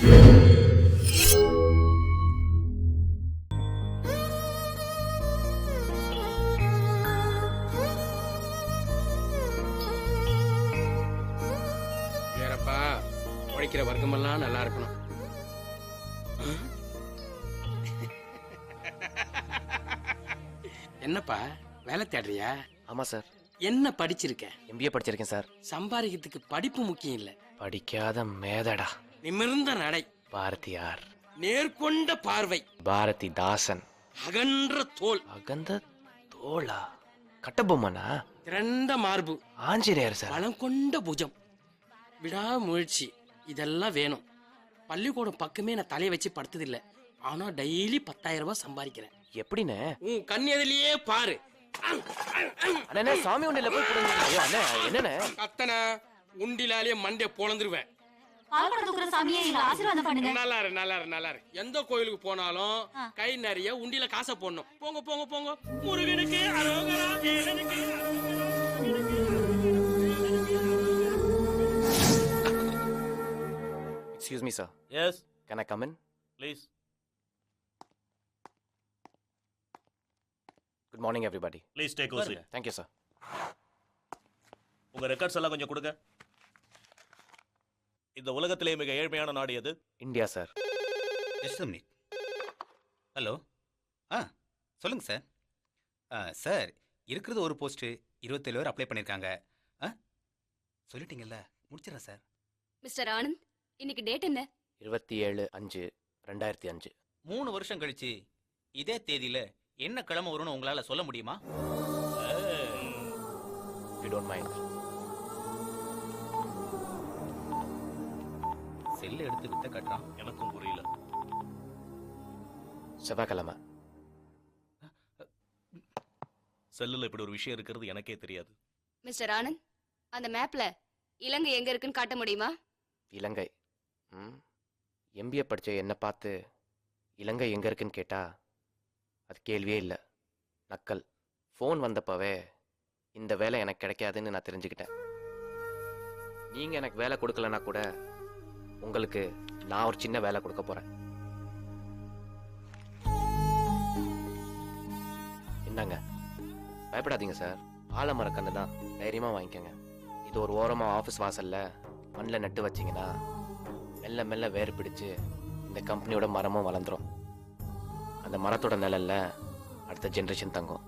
வேறப்பா உழைக்கிற வர்க்கமெல்லாம் நல்லா இருக்கணும். என்னப்பா வேலை தேடுறியா? ஆமா சார். என்ன படிச்சிருக்க? எம்பிஏ படிச்சிருக்கேன் சார். சம்பாதிக்கிறதுக்கு படிப்பு முக்கியம் இல்ல. படிக்காத மேதடா. நிமிர்ந்த நடை. பாரதியார். நேர்கொண்ட பார்வை. பாரதிதாசன். அகன்ற தோல். அகந்த தோளா? கட்டபொம்மனா? திரண்ட மார்பு. ஆஞ்சநேயர் சார். பலம் கொண்ட புஜம். விடாமுயற்சி. இதெல்லாம் வேணும். பள்ளிக்கூடம் பக்கமே நான் தலையை வச்சு படுத்ததில்ல. ஆனா டெய்லி பத்தாயிரம் ரூபாய் சம்பாதிக்கிறேன். எப்படிண்ணே? உன் கண் எதிலேயே பாரு. அண்ணே சாமி உண்டில போய் கொடுங்க. ஐயோ அண்ணே என்னண்ணே? அத்தனை உண்டிலாலே மண்டே பொழந்துருவேன் பால்குடம் தூக்குற சாமியே எங்களை ஆசீர்வாதம் பண்ணுங்க. நல்லா இரு நல்லா இரு நல்லா இரு எந்த கோயிலுக்கு போனாலும். கை நிறைய உண்டில காசை போடணும். போங்க போங்க போங்க. முருகனுக்கு அரோகரா வேலனுக்கு excuse me sir Yes, please. Good morning everybody Please take a seat. Thank you sir உங்க ரெக்கார்ட்ஸ் எல்லாம் கொஞ்சம் கொடுங்க. இந்த உலகத்திலே மிக ஏழ்மையான நாடு எது? India sir. Just minute hello. ஆ சொல்லுங்கள் சார். ஆ சார் இருக்கிறது ஒரு போஸ்ட்டு. இருபத்தேழு பேர் அப்ளை பண்ணியிருக்காங்க ஆ சொல்லிட்டீங்கல்ல. முடிச்சிடறேன் சார். மிஸ்டர் ஆனந்த் இன்னைக்கு டேட் என்ன? இருபத்தி ஏழு அஞ்சு ரெண்டாயிரத்தி அஞ்சு. மூணு வருஷம் கழிச்சு இதே தேதியில் என்ன கிழமை வரும்னு உங்களால் சொல்ல முடியுமா? யூ டோன்ட் மைண்ட் செல்லு எடுத்து வித்த கட்டுறான். எனக்கும் புரியல. செவ்வாய்க்கிழமை. செல்லுல இப்படி ஒரு விஷயம் இருக்கிறது எனக்கே தெரியாது. மிஸ்டர் ஆனந்த் அந்த மேப்ல இலங்கை எங்க இருக்குன்னு காட்ட முடியுமா? இலங்கை. ம்? எம்பிஏ படிச்ச என்னை பார்த்து இலங்கை எங்கே இருக்குன்னு கேட்டா அது கேள்வியே இல்லை. நக்கல். ஃபோன் வந்தப்பவே இந்த வேலை எனக்கு கிடைக்காதுன்னு நான் தெரிஞ்சுக்கிட்டேன். நீங்கள் எனக்கு வேலை கொடுக்கலனா கூட உங்களுக்கு நான் ஒரு சின்ன வேலை கொடுக்க போகிறேன் என்னங்க பயப்படாதீங்க சார். ஆலமரக்கன்று தான் தைரியமாக வாங்கிக்கோங்க. இது ஒரு ஓரமாக ஆஃபீஸ் வாசலில் மண்ணில் நட்டு வச்சிங்கன்னா மெல்ல மெல்ல வேர் பிடிச்சு இந்த கம்பெனியோட மரமும் வளர்ந்துரும். அந்த மரத்தோட நிழலில் அடுத்த ஜென்ரேஷன் தங்கும்.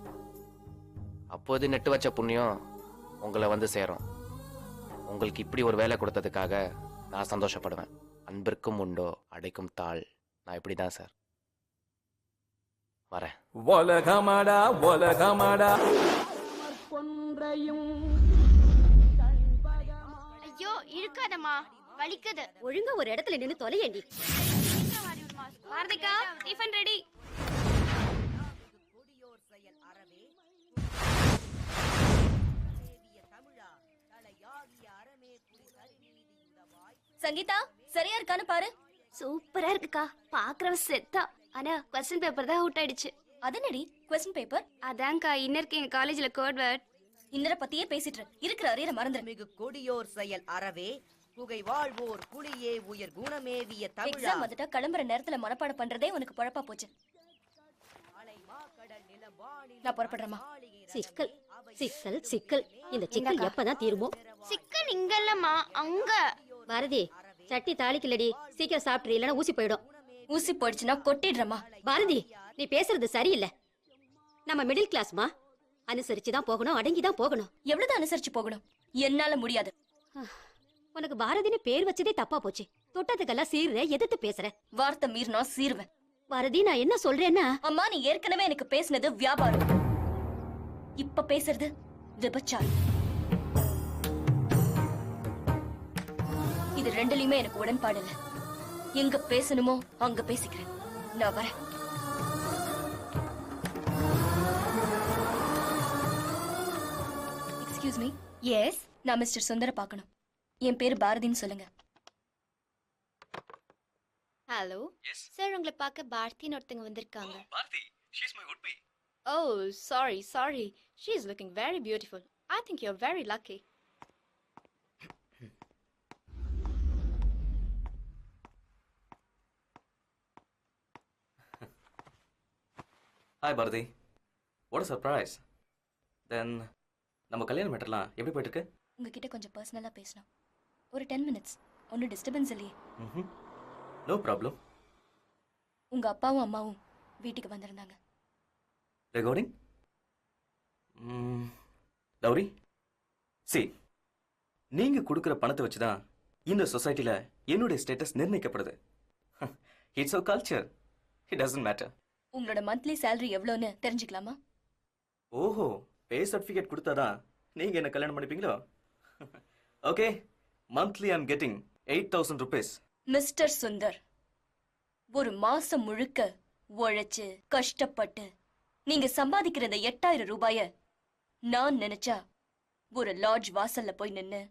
அப்போது நட்டு வச்ச புண்ணியம் உங்களை வந்து சேரும். உங்களுக்கு இப்படி ஒரு வேலை கொடுத்ததுக்காக நான் சந்தோஷப்படுவேன். அன்பிற்கும் உண்டோ அடைக்கும் தாள். நான் இப்படி தான் சார். வரேன். உலகமடா உலகமடா. ஐயோ இழுக்காதம்மா வலிக்குது. ஒழுங்கா ஒரு இடத்துல நின்னு தொலையண்டி. பாரதிகா டிஃபன் ரெடி சங்கீதா சரியா இருக்கான்னு பாரு. சூப்பரா இருக்குக்கா. பாக்குறவ செத்தா. ஆனா கொஸ்டின் பேப்பர் தான் அவுட் ஆயிடுச்சு. அதனடி கொஸ்டின் பேப்பர் அதான்க்கா இன்னருக்கு எங்க காலேஜ்ல கோட் வேர்ட் இன்னர பத்தியே பேசிட்டு இரு. இருக்கிற அரியர மறந்துரு. மிகு கொடியோர் செயல் அறவே புகை வாழ்வோர் புலியே உயர் குணமேவிய தமிழா. எக்ஸாம் வந்துட்டா கிளம்புற நேரத்துல மனப்பாடம் பண்றதே உனக்கு பழப்பா போச்சு. நான் புறப்படுறேம்மா. சிக்கல் சிக்கல் சிக்கல். இந்த சிக்கல். எப்பதான் தீருமோ? சிக்கன் இங்க இல்லம்மா அங்க. பாரதி சட்டி தாளிக்கலடி. சீக்கிரம் சாப்பிட்ரு இல்லைன்னா ஊசி போயிடும். ஊசி போயிடுச்சுன்னா கொட்டிடுறமா பாரதி நீ பேசுறது சரியில்லை. நம்ம மிடில் கிளாஸ்மா அனுசரிச்சு தான் போகணும் அடங்கி தான் போகணும். எவ்வளவுதான் அனுசரிச்சு போகணும்? என்னால முடியாது. உனக்கு பாரதின்னு பேர் வச்சதே தப்பா போச்சு. தொட்டதுக்கெல்லாம் சீர்ற எதிர்த்து பேசுற. வார்த்தை மீறினா சீருவேன். பாரதி நான் என்ன சொல்றேன்னா? அம்மா நீ ஏற்கனவே எனக்கு பேசுனது வியாபாரம். இப்ப பேசுறது விபச்சாரம். இது ரெண்டுலயுமே எனக்கு உடன்பாடு இல்ல. எங்க பேசணுமோ அங்க பேசிக்கிறேன். நான் வரேன். எக்ஸ்கியூஸ் மீ எஸ் நான் மிஸ்டர் சுந்தர பார்க்கணும். என் பேரு பாரதின்னு சொல்லுங்க. ஹலோ சார் உங்களை பார்க்க பாரதின்னு ஒருத்தங்க வந்திருக்காங்க. ஓ sorry sorry she is looking very beautiful I think you very lucky hi Bharathi. What surprise then நம்ம கல்யாண மேட்டர்லாம் எப்படி போயிட்டு இருக்கு? உங்ககிட்ட கொஞ்சம் பர்சனலா பேசணும். ஒரு டென் மினிட்ஸ் ஒன்றும் டிஸ்டர்பன்ஸ் இல்லையே. ம் நோ ப்ராப்ளம் உங்க அப்பாவும் அம்மாவும் வீட்டுக்கு வந்திருந்தாங்க. ரெக்கார்டிங் கௌரி சி நீங்க கொடுக்குற பணத்தை வச்சு தான் இந்த சொசைட்டில என்னுடைய status நிர்ணயிக்கப்படுது. It's our culture it doesn't matter உங்களோட மந்த்லி salary எவ்வளோன்னு தெரிஞ்சுக்கலாமா? ஓஹோ பே சர்டிஃபிகேட் கொடுத்தாதான் நீங்க என்ன கல்யாணம் பண்ணிப்பீங்களோ? Okay monthly I'm getting eight thousand rupees mister Sundar ஒரு மாசம் முழுக்க உழைச்சு கஷ்டப்பட்டு நீங்க சம்பாதிக்கிற இந்த எட்டாயிரம் ரூபாய நான் நினைச்சா ஒரு லாட்ஜ் வாசல்ல போய் நின்னு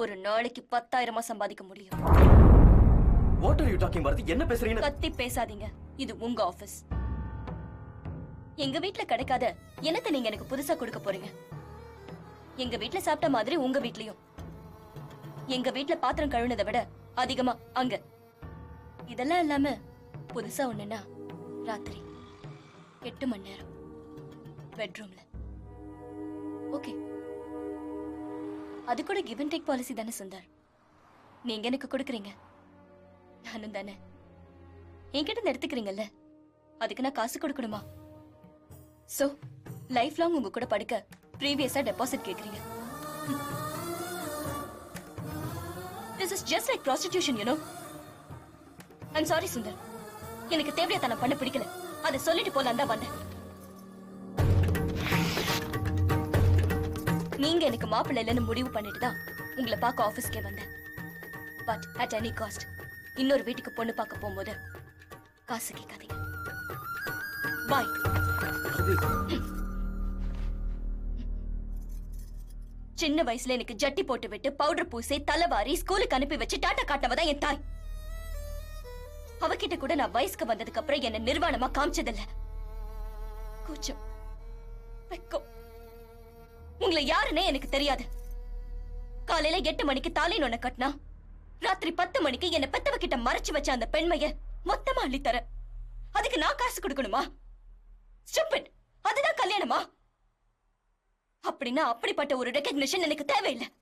ஒரு நாளைக்கு பத்தாயிரமா சம்பாதிக்க முடியும். What are you talking Bharathi என்ன பேசுறீங்க கத்தி பேசாதீங்க. இது உங்க ஆபீஸ் எங்க வீட்ல கிடைக்காத என்னத்தை நீங்க எனக்கு புதுசா கொடுக்க போறீங்க? எங்க வீட்ல சாப்பிட்ட மாதிரி உங்க வீட்லயும். எங்க வீட்ல பாத்திரம் கழுவுனதை விட அதிகமா அங்க. இதெல்லாம் இல்லாம புதுசா ஒண்ணுன்னா ராத்திரி எட்டு மணி நேரம் பெட்ரூம்ல ஓகே அது கூட கிவ் அண்ட் டேக் பாலிசி தானே சுந்தர். நீங்க எனக்கு கொடுக்குறீங்க. நானும் தானே. என்கிட்ட இருந்து எடுத்துக்கிறீங்கல்ல? அதுக்கு நான் காசு கொடுக்கணுமா? சோ லைஃப் லாங் உங்க கூட படுக்க ப்ரீவியஸா டெபாசிட் கேக்குறீங்க. This is just like prostitution you know I'm sorry Sundar. எனக்கு தேவையா தன பண்ண பிடிக்கல. அதை சொல்லிட்டு போலாம் தான் வந்தேன். நீங்க எனக்கு மாப்பிள்ளை இல்லைன்னு முடிவு பண்ணிட்டு தான் உங்களை பார்க்க ஆஃபீஸ்க்கே வந்தேன். பட் அட் எனி காஸ்ட் இன்னொரு வீட்டுக்கு பொண்ணு பார்க்க போகும்போது காசு கேட்காதீங்க பாய் சின்ன வயசுல எனக்கு ஜட்டி போட்டு விட்டு பவுடர் பூசி தலைவாரி ஸ்கூலுக்கு அனுப்பி வச்சு டாட்டா காட்டவதான் என் தாய் அவகிட்ட கூட நான் வயசுக்கு வந்ததுக்கு அப்புறம் என்ன நிர்வாணமா காமிச்சதில்ல கூச்சம் வெக்கம் உங்களை யாருன்னே எனக்கு தெரியாது காலையில எட்டு மணிக்கு தாலி நொண்ண கட்டினா ராத்திரி பத்து மணிக்கு என்ன பெத்தவ கிட்ட மறைச்சு வச்ச அந்த பெண்மைய மொத்தமா அள்ளித்தர. அதுக்கு நான் காசு கொடுக்கணுமா? ஸ்டூபிட் அதுதான் கல்யாணமா? அப்படின்னா அப்படிப்பட்ட ஒரு ரெக்கக்னிஷன் எனக்கு தேவையில்லை.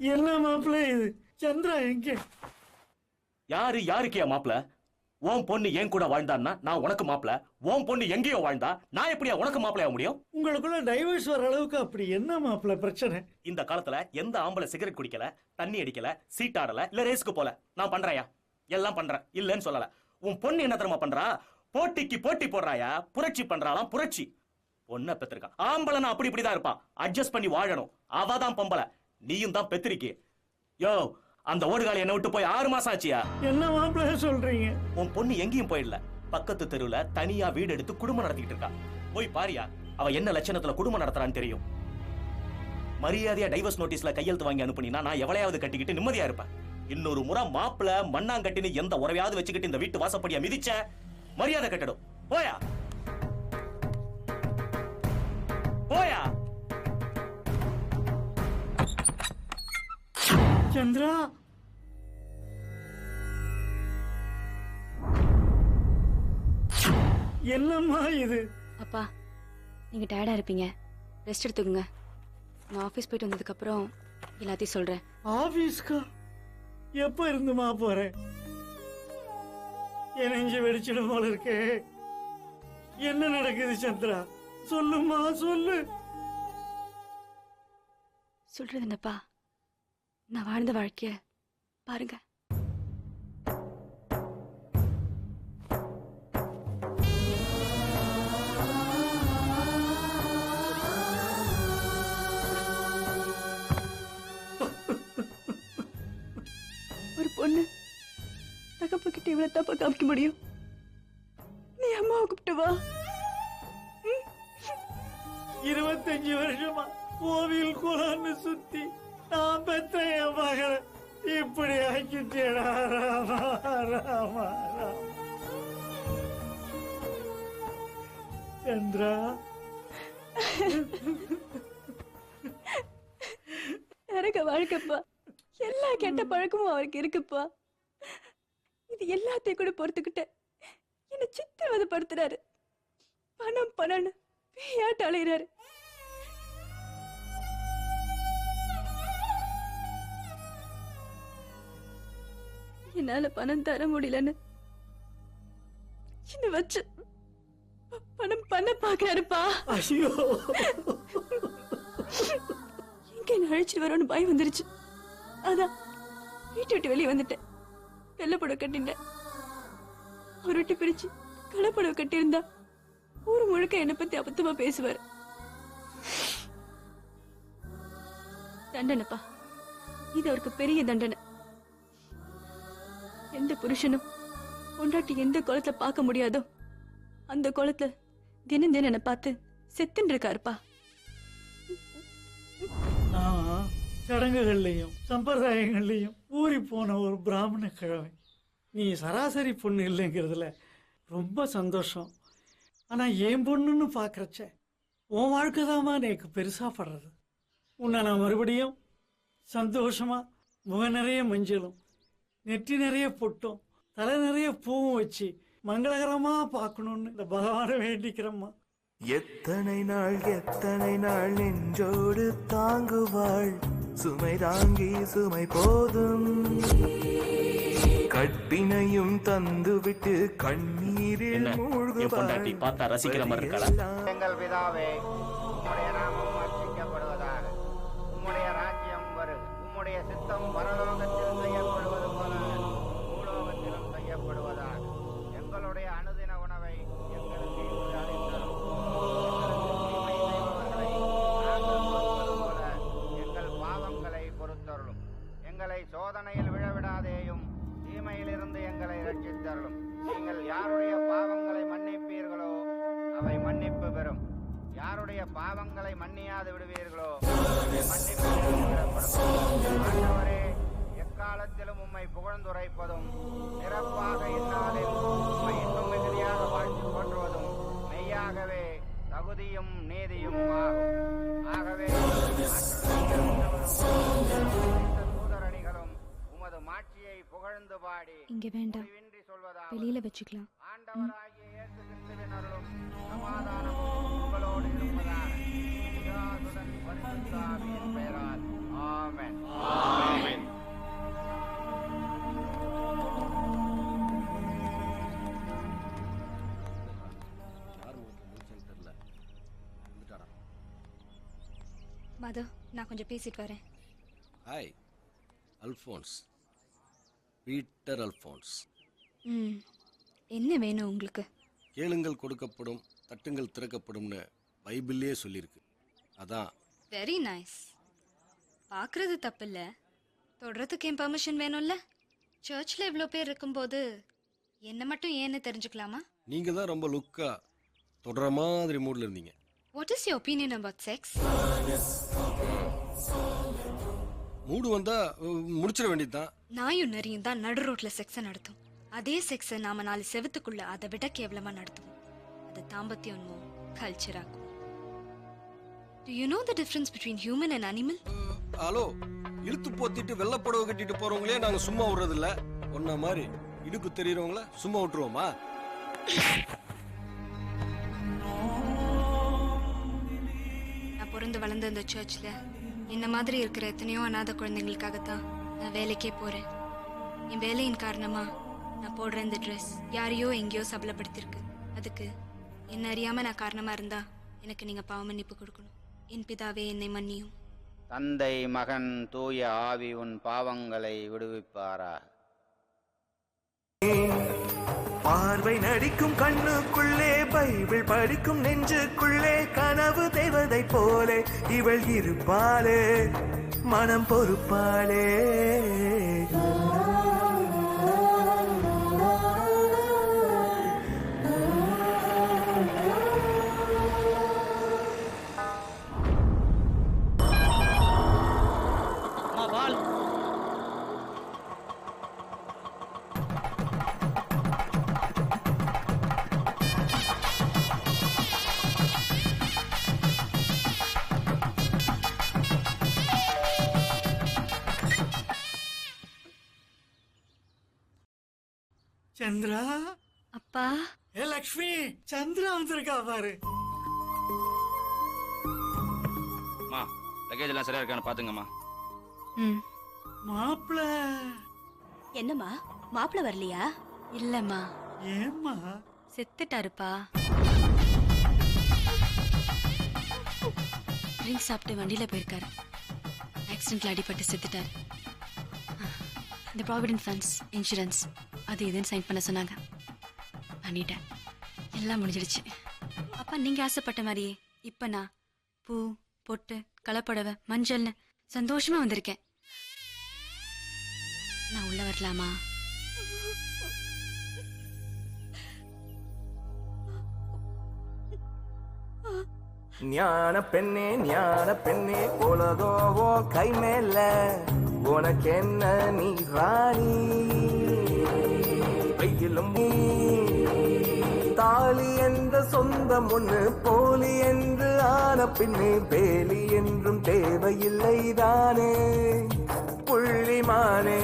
என்ன மாப்பிள்ள இது? சந்திரா எங்க? யாரு யாருக்கியா மாப்ள உன் பொண்ணு என் கூட வாழ்ந்தான்னா நான் உனக்கு மாப்ள உன் பொண்ணு எங்கேயோ வாழ்ந்தா நான் எப்படியா உனக்கு மாப்பிளைய முடியும்? உங்களுக்குள்ள டைவர்ஸ் வர அளவுக்கு அப்படி என்ன மாப்பிள்ள பிரச்சனை? இந்த காலத்துல எந்த ஆம்பளை சிகரெட் குடிக்கல தண்ணி அடிக்கல சீட்டாடல இல்ல ரேஸ்க்கு போல? நான் பண்றேயா எல்லாம் பண்றேன். இல்லன்னு சொல்லல. உன் பொண்ணு என்ன தெரியுமா பண்றா? போட்டிக்கு போட்டி போடுறாயா? புரட்சி பண்றாளாம் புரட்சி. பொண்ணை பெத்திருக்கா. ஆம்பளைனா அப்படி இப்படிதான் இருப்பான் அட்ஜஸ்ட் பண்ணி வாழணும். அவ தான் பொம்பளை. நீயும் தான் பெத்திருக்கி. யோ அந்த ஓடுகாலி என்ன விட்டு போய் ஆறு மாசம் ஆச்சியா? என்ன மாப்பிள்ள சொல்றீங்க? உன் பொண்ணு எங்கேயும் போயிடல. பக்கத்து தெருவுல தனியா வீடு எடுத்து குடும்பம் நடத்திக்கிட்டு இருக்கா. போய் பாரியா அவ என்ன லட்சணத்துல குடும்பம் நடத்துறான்னு தெரியும். மரியாதையா டைவர்ஸ் நோட்டீஸ்ல கையெழுத்து வாங்கி அனுப்புனீனா நான் எவளையாவது கட்டிக்கிட்டு நிம்மதியா இருப்பேன். இன்னொரு முறை மாப்பிள மண்ணாங்கட்டின்னு எந்த உறவையாவது வச்சுக்கிட்டு இந்த வீட்டு வாசப்படியா மிதிச்ச மரியாதை கட்டடும். போயா? சந்திரா. என்னம்மா இது? அப்பா நீங்க டயர்டா இருப்பீங்க. ரெஸ்ட் எடுத்துக்கோங்க. நான் ஆஃபீஸ் போயிட்டு வந்ததுக்கு அப்புறம் எல்லாத்தையும் சொல்றேன். ஆபீஸ்க்கா எப்ப இருந்துமா போறேன் என் நெஞ்சு வெடிச்சிடும் போல இருக்கே. என்ன நடக்குது சந்திரா? சொல்லுமா சொல்லு. சொல்றது என்னப்பா? நான் வாழ்ந்த வாழ்க்கைய பாருங்க. ஒரு பொண்ணு தகப்புக்கிட்ட இவ்வளவு தப்பா காமிக்க முடியும்? நீ அம்மாவை கூப்பிட்டு வா. இருபத்தஞ்சு வருஷமா கோவில் குளான்னு சுத்தி நான் பெற்ற என் மகளை இப்படி ஆக்கிட்டேடா ராமா ராமா ராமா. சந்திரா நரக வாழ்க்கைப்பா. எல்லா கெட்ட பழக்கமும் அவருக்கு இருக்குப்பா. இது எல்லாத்தையும் கூட பொறுத்துக்கிட்ட என்ன சித்திரவதைப்படுத்துறாரு பணம் பணம்னு பேயாட்டு அலைகிறாரு என்னால பணம் தர முடியலன்னு. என்ன வச்சு பணம் பண்ண பாக்குறாருப்பா. ஐயோ. எங்க என்ன அழைச்சிட்டு வரோன்னு பயம் வந்துருச்சு. அதான் வீட்டை விட்டு வெளியே வந்துட்டேன். வெள்ளப்படவை கட்டிட்டேன் அவர் விட்டு பிரிச்சு கள்ளப்படவை கட்டியிருந்தா ஊர் முழுக்க என்னை பத்தி அபத்தமா பேசுவார். தண்டனைப்பா. இது அவருக்கு பெரிய தண்டனை. புருஷனும் பொண்டாட்டி எந்த குளத்துல பார்க்க முடியாதோ அந்த குளத்துல தினம் தினம் என்னை பார்த்து செத்துன்னு இருக்காருப்பா நான் சடங்குகள்லையும் சம்பிரதாயங்கள்லையும் ஊறி போன ஒரு பிராமண கிழமை. நீ சராசரி பொண்ணு இல்லைங்கிறதுல ரொம்ப சந்தோஷம். ஆனால் என் பொண்ணுன்னு பார்க்குறச்ச உன் வாழ்க்கை தாம்மா எனக்கு பெருசாக படுறது. உன்னை நான் மறுபடியும் சந்தோஷமா முக நிறைய மஞ்சளும். நெற்றி நிறைய பொட்டும் தலை நிறைய பூவும் வச்சு மங்களகரமாக பார்க்கணுன்னு இந்த பகவானை வேண்டிக்கிறேம்மா. எத்தனை நாள் எத்தனை நாள் நெஞ்சோடு தாங்குவாள்? சுமை தாங்கி சுமை போதும். கட்டினையும் தந்துவிட்டு கண்ணீரில் என்ன? என் பொண்டாட்டி பார்த்தா ரசிக்கிற மாதிரி இருக்காளா எங்கள் பிதாவே எங்களை ரட்சித்தருளும் நீங்கள் யாருடைய பாவங்களை மன்னிப்பீர்களோ அவை மன்னிப்பு பெறும். யாருடைய பாவங்களை மன்னியாது விடுவீர்களோ அவை மன்னிப்பு விடப்படும். ஆண்டவரே எக்காலத்திலும் உம்மை புகழ்ந்துரைப்பதும் சிறப்பாக இந்நாளில் உம்மை இன்னும் மிகுதியாக வாழ்த்து போற்றுவதும் மெய்யாகவே தகுதியும் நீதியும் ஆகும் இங்க வேண்டாம். வெளியில வச்சுக்கலாம். மது நான் கொஞ்சம் பேசிட்டு வரேன். Hi Alphonse Peter Alphonse. ம். என்ன வேணும் உங்களுக்கு? கேளுங்கள் கொடுக்கப்படும் தட்டுங்கள் திறக்கப்படும்னு பைபிள்லேயே சொல்லியிருக்கு. அதான். வெரி நைஸ் பார்க்கறது தப்பில்ல. தொடுறதுக்கு என் பர்மிஷன் வேணும்ல? சர்ச்சில் இவ்வளோ பேர் இருக்கும்போது என்ன மட்டும் ஏன்னு தெரிஞ்சுக்கலாமா? நீங்கள் தான் ரொம்ப லுக்காக தொடர மாதிரி மூடில் இருந்தீங்க. What is your opinion about sex mood வந்தால் முடிச்சிட வேண்டியது தான் நாயும் நரியும் தான் நடு ரோட்ல செக்ஸை நடத்தும். அதே செக்ஸை நாம நாலு செவத்துக்குள்ள அதை விட கேவலமா நடத்துவோம். அது தாம்பத்தியமோ கல்ச்சராக்கும் Do you know the difference between human and animal? Hello இழுத்து போத்திட்டு வெள்ளப்புடவை கட்டிட்டு போகிறவங்களே நாங்கள் சும்மா விடுறதில்ல. ஒன்ன மாதிரி இடுப்பு தெரியுறவங்கள சும்மா விட்டுருவோமா? நான் பிறந்து வளர்ந்த இந்த சர்ச்சில் இந்த மாதிரி இருக்கிற எத்தனையோ அநாத குழந்தைங்களுக்காகத்தான் நான் வேலைக்கே போறேன். என் வேலையின் காரணமா நான் போடுற இந்த ட்ரெஸ் யாரையோ எங்கேயோ சபலப்படுத்திருக்கு அதுக்கு என்ன அறியாம நான் காரணமா இருந்தா எனக்கு நீங்க பாவ மன்னிப்பு கொடுக்கணும். என் பிதாவே என்னை மன்னியும். தந்தை மகன் தூய ஆவி உன் பாவங்களை விடுவிப்பாராக பார்வை நடிக்கும் கண்ணுக்குள்ளே பைபிள் படிக்கும் நெஞ்சுக்குள்ளே கனவு தேவதை போலே இவள் இருப்பாளே மனம் பொறுப்பாளே. சந்திரா? அப்பா. ஏ லக்ஷ்மி சந்திரா வந்திருக்கா பாரு. அம்மா லக்கேஜ் எல்லாம் சரியா இருக்கான்னு பாத்துங்கம்மா. ம். மாப்பிள்ள என்னம்மா? மாப்பிள்ள வரலையா? இல்லம்மா. ஏம்மா? செத்துட்டாருப்பா. ட்ரிங்க் சாப்பிட்டு வண்டியில போயிருக்காரு. ஆக்சிடென்ட்ல அடிபட்டு செத்துட்டாரு. இந்த ப்ராவிடென்ட் ஃபண்ட்ஸ் இன்சூரன்ஸ் அது இதுன்னு சைன் பண்ண சொன்னாங்க. பண்ணிட்டேன். எல்லாம் முடிஞ்சிடுச்சு. அப்பா நீங்க ஆசைப்பட்ட மாதிரியே இப்ப நான் பூ பொட்டு கலப்படவை மஞ்சள்னு சந்தோஷமா வந்திருக்கேன். நான் உள்ள வரலாமா? ஞான பெண்ணே ஞான பெண்ணே உலகோவோ கை மேல. உனக்கு என்ன நீ ராணி? வெயிலும் தாலி என்ற சொந்தம் ஒண்ணு போலி என்று ஆன பின்னே வேலி என்றும் தேவையில்லை தானே புள்ளிமானே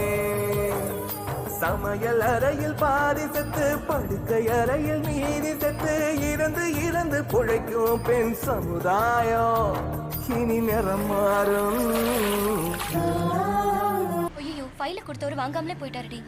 சமையல் அறையில் பாதி செத்து படுக்கை அறையில் மீதி செத்து இறந்து இறந்து பிழைக்கும் பெண் சமுதாயம். இனி நிறம் மாறும். ஐயோ ஃபைல கொடுத்தவர் வாங்காமலே போயிட்டாருடி.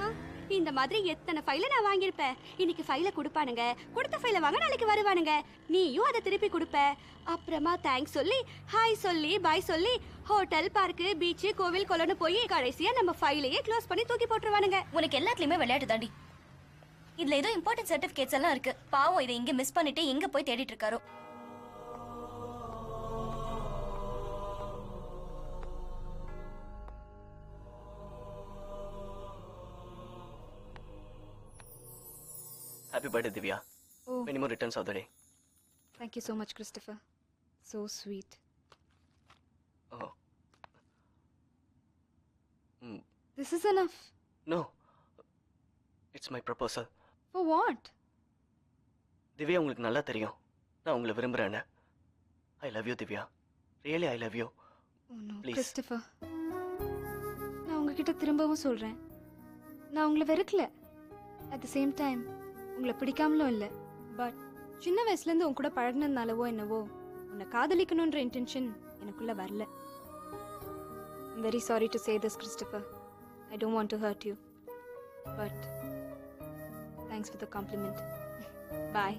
இந்த மாதிரி எத்தனை ஃபைல நான் வாங்கியிருப்பேன்? இன்னைக்கு ஃபைல கொடுப்பானுங்க. கொடுத்த ஃபைல வாங்க நாளைக்கு வருவானுங்க. நீயும் அதை திருப்பி கொடுப்ப. அப்புறமா தேங்க்ஸ் சொல்லி ஹாய் சொல்லி பாய் சொல்லி ஹோட்டல் பார்க்கு பீச் கோவில் கொலன்னு போய் கடைசியா நம்ம ஃபைலையே க்ளோஸ் பண்ணி தூக்கி போட்டுருவானுங்க. உனக்கு எல்லாத்துலயுமே விளையாட்டு தாண்டி. இதுல ஏதோ இம்பார்ட்டன்ட் சர்டிபிகேட்ஸ் எல்லாம் இருக்கு. பாவம் இதை இங்க மிஸ் பண்ணிட்டு எங்க போய் தேடிட்டு இருக்காரோ? Happy birthday Divya Oh. Many more returns of the day Thank you so much, Christopher. So sweet. Oh hmm This is enough. No it's my proposal For what? Divya உங்களுக்கு நல்லா தெரியும் நான் உங்களை விரும்புகிறேன்னு I love you Divya really I love you Oh no, Please. Christopher. நான் உங்ககிட்ட திரும்பவும் சொல்றேன் நான் உங்களை வெறுக்கல அட் த சேம் டைம் உங்களை பிடிக்காமலும் இல்லை பட் சின்ன வயசுலேருந்து உன் கூட பழகினதுனாலவோ என்னவோ உன்னை காதலிக்கணுன்ற இன்டென்ஷன் எனக்குள்ளே வரல very sorry to say this Christopher I don't want to hurt you but thanks for the compliment bye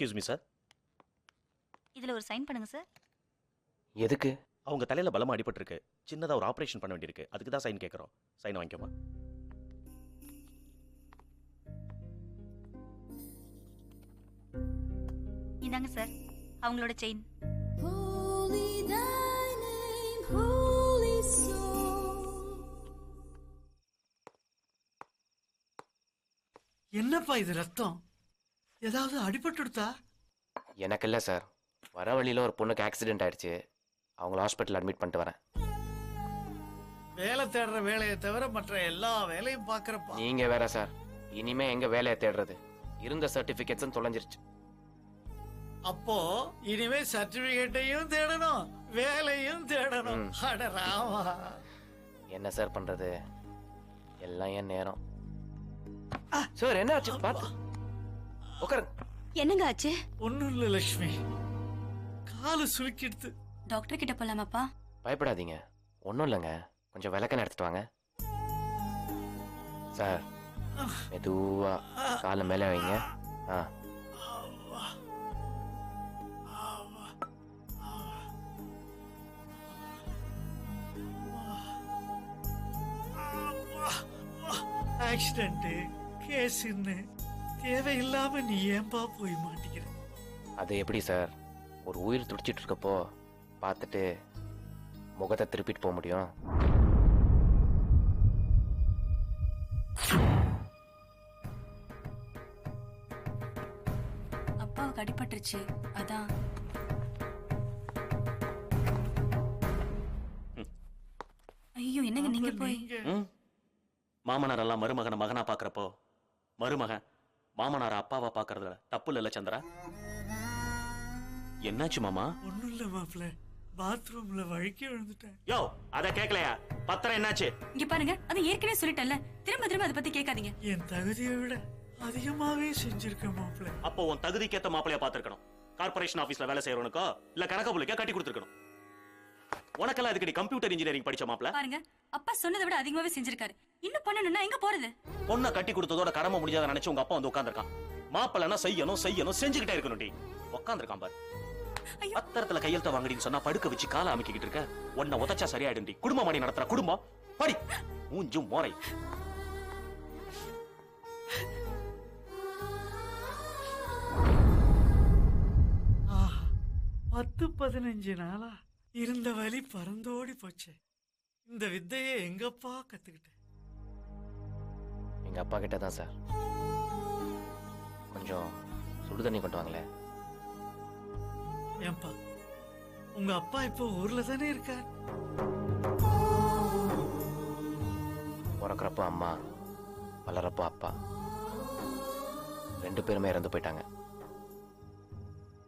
excuse me sir இதுல ஒரு சைன் பண்ணுங்க சார் எதுக்கு? அவங்க தலையில பலமா அடிபட்டிருக்கு. சின்னதா ஒரு ஆபரேஷன் பண்ண வேண்டியிருக்கு. அதுக்கு தான் சைன் கேட்குறோம் சைன் வாங்கிக்கோமா. இதாங்க சார் அவங்களோட செயின் என்னப்பா இது ரத்தம்? ஏதாவது அடிபட்டுடுதா எனக்கு இல்லை சார். வர வழியில் ஒரு பொண்ணுக்கு ஆக்சிடென்ட் ஆயிடுச்சு. அவங்கள ஹாஸ்பிட்டல் அட்மிட் பண்ணிட்டு வரேன். வேலை தேடுற வேலையை தவிர மற்ற எல்லா வேலையும் பாக்குறப்பா நீங்க வேற சார். இனிமே எங்க வேலையை தேடுறது? இருந்த சர்டிபிகேட்ஸும் தொலைஞ்சிருச்சு. அப்போ இனிமே சர்டிபிகேட்டையும் தேடணும். வேலையும் தேடணும். அட ராமா. என்ன சார் பண்றது? எல்லாம் என் நேரம். சார் என்ன ஆச்சு பார்த்து உட்காருங்க என்னங்க ஆச்சு ஒண்ணும் இல்ல லட்சுமி காலு சுருக்கிடுது டாக்டர் கிட்ட போலாமாப்பா பயப்படாதீங்க ஒன்றும் இல்லைங்க கொஞ்சம் விளக்க எடுத்துட்டு வாங்க சார் மெதுவா காலை மேலே வைங்க ஆ ஆக்சிடென்ட்டு கேஸுன்னு தேவையில்லாம நீ ஏன்பா போய் மாட்டிக்கிற? அது எப்படி சார்? ஒரு உயிர் துடிச்சிட்டு இருக்கப்போ பார்த்துட்டு முகத்தை திருப்பிட்டு போக முடியும்? அப்பாவுக்கு அடிபட்டுருச்சு அதான். ஐயோ என்னங்க நீங்க போய்? மாமனார் எல்லாம் மருமகனை மகனா பாக்குறப்போ மருமகன் மாமனார் அப்பாவா பாக்குறதுல தப்பு இல்ல சந்திரா? என்னாச்சு மாமா? ஒண்ணும் இல்ல மாப்பிள்ள. பாத்ரூம்ல வழுக்கி விழுந்துட்டேன். யோ அத கேக்கலையா? பத்திரம் என்னாச்சு? இங்க பாருங்க அது ஏற்கனவே சொல்லிட்டேன்ல. திரும்ப திரும்ப அதை பத்தி கேட்காதீங்க. என் தகுதியை விட அதிகமாவே செஞ்சிருக்கேன் மாப்பிள்ள. அப்போ உன் தகுதிக்கேத்த மாப்பிளைய பாத்துருக்கணும் கார்பரேஷன் ஆபீஸ்ல வேலை செய்யறவனுக்கோ இல்ல கணக்க புள்ளிக்கோ கட்டி கொடுத்துருக்கணும். உனக்கெல்லாம் அதுக்கு நீ கம்ப்யூட்டர் இன்ஜினியரிங் படிச்ச மாப்பிள? பாருங்க அப்பா சொன்னதை விட அதிகமாவே செஞ்சிருக்காரு. இன்னும் பண்ணணும்னா எங்க போறது? பொண்ணை கட்டி கொடுத்ததோட கடமை முடியாத நினைச்சு உங்க அப்பா வந்து உட்கார்ந்திருக்கான். மாப்பிள்ளனா செய்யணும் செய்யணும் செஞ்சுக்கிட்டே இருக்கணும் டி உட்கார்ந்திருக்கான் பாரு. பத்திரத்துல கையெழுத்த வாங்கடின்னு சொன்னா படுக்க வச்சு காலை அமைக்கிட்டு இருக்க. உன்னை உதச்சா சரியாயிடும்டி. குடும்பம் மணி நடத்துற குடும்பம். படி. மூஞ்சும் மோரை. ஆஹா பத்து பதினஞ்சு நாளா? இருந்த வலி பறந்தோடி போச்சு. இந்த வித்தையை எங்கப்பா கத்துக்கிட்டேன்? எங்க அப்பா கிட்ட தான் சார். கொஞ்சம் சுடு தண்ணி கொண்டு வாங்களேன். ஏன்பா உங்க அப்பா இப்போ ஊர்ல தானே இருக்கார்? பிறக்கிறப்போ அம்மா வளரப்போ அப்பா. ரெண்டு பேருமே இறந்து போயிட்டாங்க.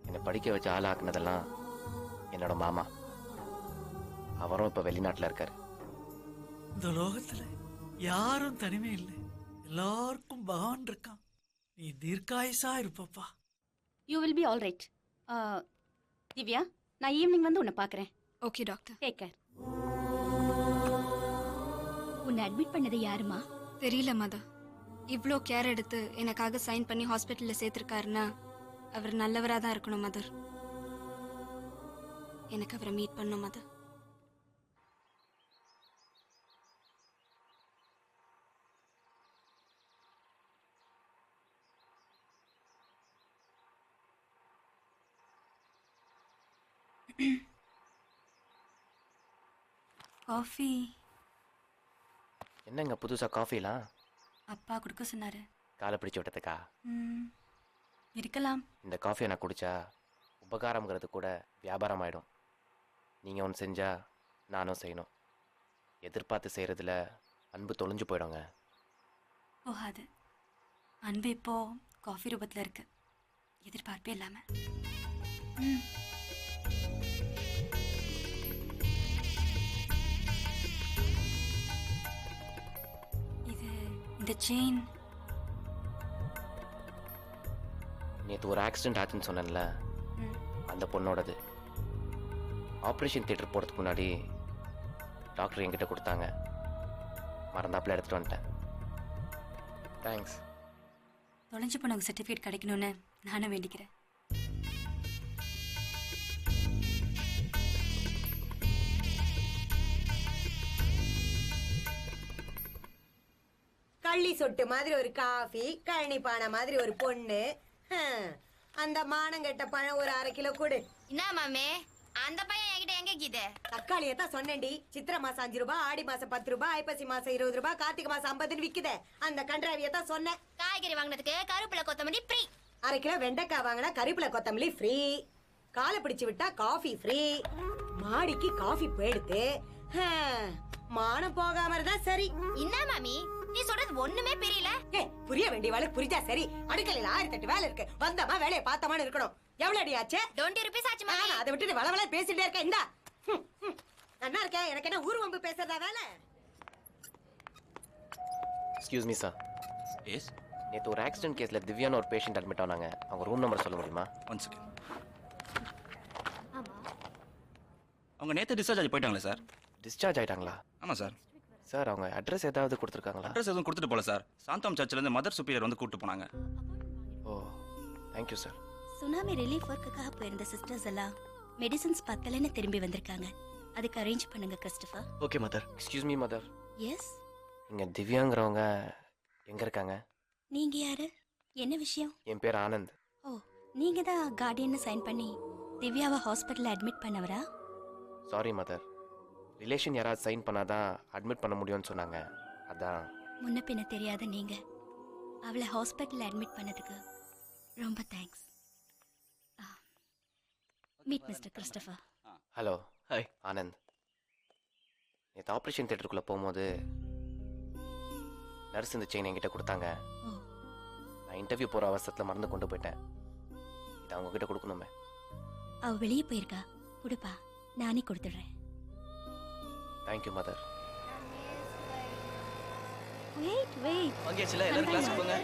என்னை படிக்க வச்சு ஆளாக்குனதெல்லாம் என்னோட மாமா. அவரும் இப்போ வெளிநாட்டில் இருக்காரு. இந்த லோகத்துல யாரும் தனிமை இல்லை. எல்லாருக்கும் பகவான் இருக்கான். நீ தீர்க்காயுசா இருப்பப்பா. You will be all right Divya நான் ஈவினிங் வந்து உன்னை பார்க்குறேன். ஓகே டாக்டர் டேக் கேர் உன்னை அட்மிட் பண்ணது யாருமா? தெரியல மதா. இவ்வளோ கேர் எடுத்து எனக்காக சைன் பண்ணி ஹாஸ்பிட்டலில் சேர்த்துருக்காருன்னா அவர் நல்லவராக தான் இருக்கணும் மதர். எனக்கு அவரை மீட் பண்ணும் மதர். காஃபி. என்னங்க புதுசாக காஃபிலாம்? அப்பா கொடுக்க சொன்னாரு. காலை பிடிச்சு விட்டதுக்கா? இருக்கலாம். இந்த காஃபியை நான் குடிச்சா உபகாரம்ங்கிறது கூட வியாபாரம் ஆயிடும் நீங்கள் ஒன்று செஞ்சா நானும் செய்யணும். எதிர்பார்த்து செய்கிறதுல அன்பு தொலைஞ்சு போயிடுங்க. போகாது. அன்பு இப்போ காஃபி ரூபத்தில் இருக்கு. எதிர்பார்ப்பே இல்லாம. ம். இந்த செயின் நேற்று ஒரு ஆக்சிடென்ட் ஆச்சுன்னு சொன்னேன்ல. அந்த பொண்ணோடது. ஆப்ரேஷன் தியேட்டர் போகிறதுக்கு முன்னாடி டாக்டர் என்கிட்ட கொடுத்தாங்க. மறந்தாப்புல எடுத்துகிட்டு வந்துட்டேன். தேங்க்ஸ் தொலைஞ்சு போனவங்க சர்டிஃபிகேட் கிடைக்கணும்னு நானும் வேண்டிக்கிறேன். கள்ளி சொட்டு மாதிரி ஒரு காஃபி கழனி பானை மாதிரி ஒரு பொண்ணு. அந்த மானங்கெட்ட பழம் ஒரு அரை கிலோ கொடு. என்ன மாமே? அந்த பையன் என்கிட்ட எங்க கீது? தக்காளியை தான் சொன்னேன்டி. சித்திரை மாசம் அஞ்சு ரூபாய் ஆடி மாசம் பத்து ரூபாய் ஐப்பசி மாசம் இருபது ரூபாய் கார்த்திகை மாசம் ஐம்பதுன்னு விக்குதே. அந்த கன்றாவியை தான் சொன்னேன். காய்கறி வாங்கினதுக்கு கருவேப்பிலை கொத்தமல்லி ஃப்ரீ அரை கிலோ வெண்டைக்காய் வாங்கினா கறிப்பிலை கொத்தமல்லி ஃப்ரீ காலை பிடிச்சு விட்டா காஃபி ஃப்ரீ மாடிக்கு காஃபி போயிடுத்து மானம் போகாம இருந்தா சரி. என்ன மாமி? நீ சொல்றது ஒண்ணுமே புரியல. ஏய், புரிய வேண்டிய வேலை புரிஞ்சா சரி. அடுக்கலையில ஆயிரத்தி எட்டு வேலை இருக்கு. வந்தமா வேலையை பார்த்தமான்னு இருக்கணும். எவ்வளவு அடி ஆச்சு? டுவெண்ட்டி ருபீஸ் ஆச்சு மாமி. அதை விட்டுட்டு வள வள பேசிட்டே இருக்க. இந்தா. நல்லா இருக்கேன். எனக்கு என்ன ஊர் வம்பு பேசுறதா வேலை? எக்ஸ்கியூஸ் மீ சார் எஸ் நேற்று ஒரு ஆக்சிடென்ட் கேஸில் திவ்யான்னு ஒரு பேஷண்ட் அட்மிட் ஆனாங்க. அவங்க ரூம் நம்பர் சொல்ல முடியுமா? ஒன் செகண்ட் அவங்க நேற்று டிஸ்சார்ஜ் ஆகி போயிட்டாங்களே சார் டிஸ்சார்ஜ் ஆயிட்டாங்களா? ஆமாம் சார் சார் அவங்க அட்ரஸ் ஏதாவது கொடுத்துருக்காங்களா? அட்ரஸ் எதுவும் கொடுத்துட்டு போல சார். சாந்தம் சர்ச்சிலேருந்து மதர் சுப்பீரியர் வந்து கூப்பிட்டு போனாங்க. ஓ thank you sir tsunami relief ஒர்க்குக்காக போயிருந்த சிஸ்டர்ஸ் எல்லாம் மெடிசின்ஸ் பத்தலைன்னு திரும்பி வந்திருக்காங்க. அதுக்கு அரேஞ்ச் பண்ணுங்க Christopher okay mother excuse me mother yes இங்கே திவ்யாங்கிறவங்க எங்க இருக்காங்க? நீங்க யாரு? என்ன விஷயம்? என் பேர் ஆனந்த். ஓ நீங்க தான் கார்டியன் சைன் பண்ணி திவ்யாவை ஹாஸ்பிட்டல்ல அட்மிட் பண்ணவரா? சாரி மதர் ரிலேஷன் யாராவது சைன் பண்ணாதான் அட்மிட் பண்ண முடியும்னு சொன்னாங்க. அதான். முன்ன பின்ன தெரியாத நீங்க. அவளை ஹாஸ்பிட்டல்ல அட்மிட் பண்ணதுக்கு ரொம்ப thanks meet mister Christopher hello hi Anand. நேற்று ஆப்ரேஷன் தேட்டருக்குள்ளே போகும்போது நர்ஸ் இந்த செயின் என்கிட்ட கொடுத்தாங்க. நான் இன்டர்வியூ போகிற அவசரத்தில் மறந்து கொண்டு போயிட்டேன். இதை அவங்க கிட்ட கொடுக்கணுமே. அவ வெளியே போயிருக்கா. கொடுப்பா. நானே கொடுத்துடுறேன். Thank you mother wait wait வாங்கியாச்சுல? எல்லாரும் கிளாஸ் போங்க.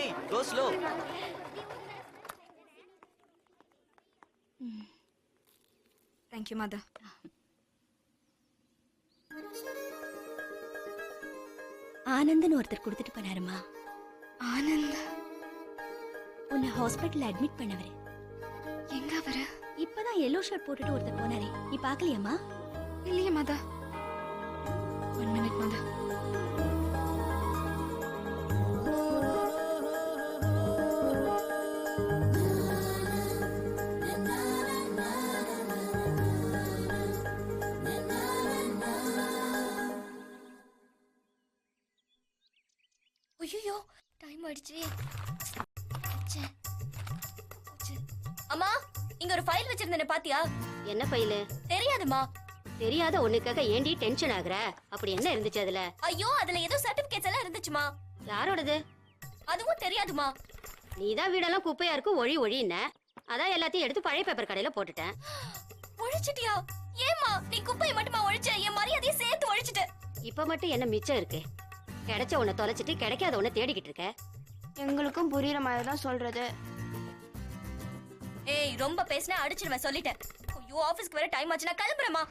ஏய் go slow thank you mother ஆனந்த்னு ஒருத்தர் கொடுத்துட்டு போனாருமா. ஆனந்த்? உன்னை ஹாஸ்பிட்டல்ல அட்மிட் பண்ணவரு. எங்க அவரு? இப்பதான் எல்லோ ஷர்ட் போட்டுட்டு ஒருத்தர் போனாரே. நீ பாக்கலையாமா இல்லையே மதா ஒன் மினிட் மதா ஐயோ டைம் ஆயிடுச்சு. அம்மா இங்க ஒரு ஃபைல் வச்சிருந்தேனே பாத்தியா? என்ன ஃபைலு தெரியாதுமா தெரியாத ஒண்ணுக்காக ஏண்டி டென்ஷன் ஆகுற? அப்படி என்ன இருந்துச்சு அதுல? ஐயோ அதுல ஏதோ சர்டிபிகேட்ஸ் எல்லாம் இருந்துச்சுமா. யாரோடது? அதுவும் தெரியாதுமா. நீதான் வீடெல்லாம் குப்பையா இருக்கு ஒழி ஒழின்ன. அதான் எல்லாத்தையும் எடுத்து பழைய பேப்பர் கடையில போட்டுட்டேன். ஒழிச்சிட்டியா? ஏமா நீ குப்பையை மட்டுமா ஒழிச்ச? என் மரியாதையை சேர்த்து ஒழிச்சிட்ட. இப்ப மட்டும் என்ன மிச்சம் இருக்கு? கிடைச்ச ஒண்ண தொலைச்சிட்டு கிடைக்காத ஒண்ண தேடிக்கிட்டு இருக்க. எங்களுக்கும் புரியுற மாதிரி தான் சொல்றது. ஏய் ரொம்ப பேசினா அடிச்சிருவேன் சொல்லிட்டேன். ஐயோ ஆபீஸ்க்கு வேற டைம் ஆச்சு நான் கிளம்புறேமா